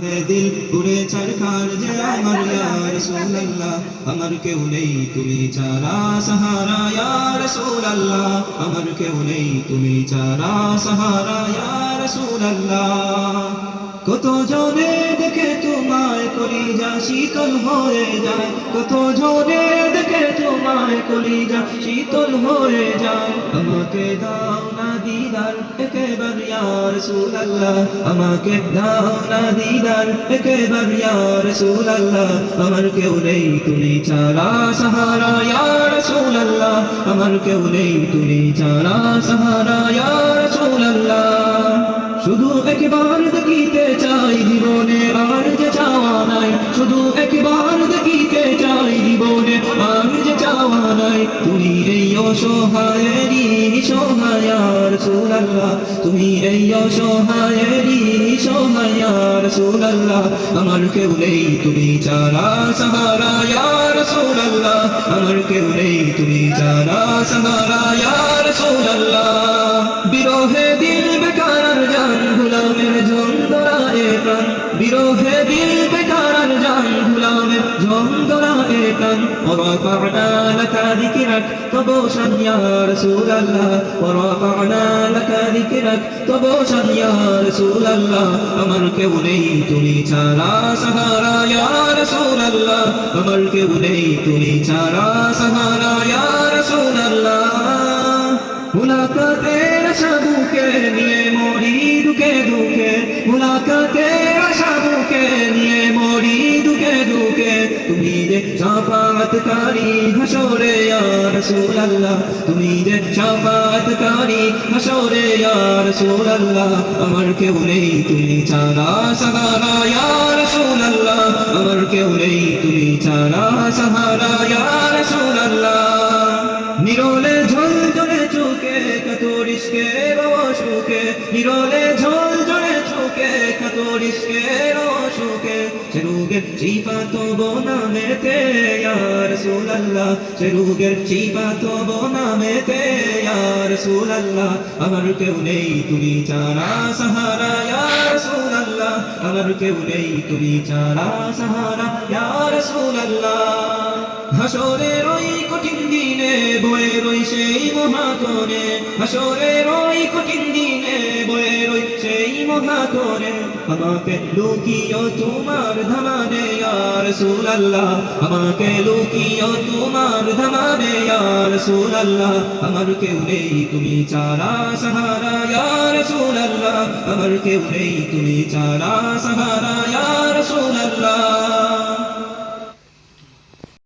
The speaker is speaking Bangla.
দিল, উড়ে চরকার যে আমার ইয়া রাসূলুল্লাহ। আমার কেউ নেই, তুমি ছাড়া সাহারা, ইয়া রাসূলুল্লাহ। আমার কেউ নেই, তুমি ছাড়া সাহারা, ইয়া রাসূলুল্লাহ। কত জনে দেখে তোমায় করি যা শীতল হয়ে যায়। কত জনে দেখে তোমায় করি যা শীতল হয়ে যায়। আমাকে দাও না দিদার, একেবার ইয়া রাসূলুল্লাহ আমাকে দাও না দিদার, একেবার ইয়া রাসূলুল্লাহ আমার কেউ নেই, তুমি ছাড়া সাহারা ইয়ার রাসূলুল্লাহ আমার কেউ নেই, তুমি ছাড়া সাহারা ইয়া রাসূলুল্লাহ শুধু একবার তুমি এই অসহায়েরই সহায়ার সুলাল্লাহ। তুমি এই অসহায়েরই সহায়ার সুলাল্লাহ। আমার কেউ নেই, তুমি চারা সাহারা ইয়ার সুলাল্লাহ। আমার কেউ নেই, তুমি চারা সাহারা ইয়ার সুলাল্লাহ। বিরহে দিল বেকার জান, গুলামের জন্দরা এ প্রাণ। বিরহে দিল বেকার জান, গুলামের জন্দরা এ প্রাণ ورفعنا لك ذكرك طبوشا يا رسول الله ورفعنا لك ذكرك طبوشا يا رسول الله আমার কেউ নেই তুমি ছাড়া সাহারা ইয়া রাসূল আল্লাহ আমার কেউ নেই তুমি ছাড়া সাহারা ইয়া রাসূল আল্লাহ মুলাকাতের আশা বুকে নিয়ে মরি দুকে দুকে মুলাকাতের তুমি যে শাফাতকারী হাসরে ইয়া রাসূলুল্লাহ। তুমি যে শাফাতকারী হাসরে ইয়া রাসূলুল্লাহ। আমার কেউ নেই, তুমি ছাড়া সাহারা, ইয়া রাসূলুল্লাহ। আমার কেউ নেই, তুমি ছাড়া সাহারা, ইয়া রাসূলুল্লাহ। নিরলে ঝল চোখে কাতরিসকে রসুকে নিরলে ঝল জলে চোখে কাতরিসকে রসুকে চেরুগের চিপা তো বনামেতে ইয়ার সুলাল্লাহ চেরুগের চিপা তো বনামেতে ইয়ার সুলাল্লাহ আমার কেউ নেই, তুমি চারা সাহারা ইয়ার সুলাল্লাহ আমার কেউ নেই, তুমি চারা সাহারা ইয়ার সুলাল্লাহ হাসরের ওই কঠিন দিনে বয়ে রই সেই মহাকরে হাসরের ওই কঠিন দিনে সেই মহাকরে আমাকে লুকিও তোমার ধামানে ইয়ার সুরাল্লাহ, আমাকে লুকিও তোমার ধামানে ইয়ার সুরাল্লাহ, আমার কেউ নেই তুমি চারা সাহারা ইয়ার সুরাল্লাহ, আমার কেউ নেই তুমি চারা সাহারা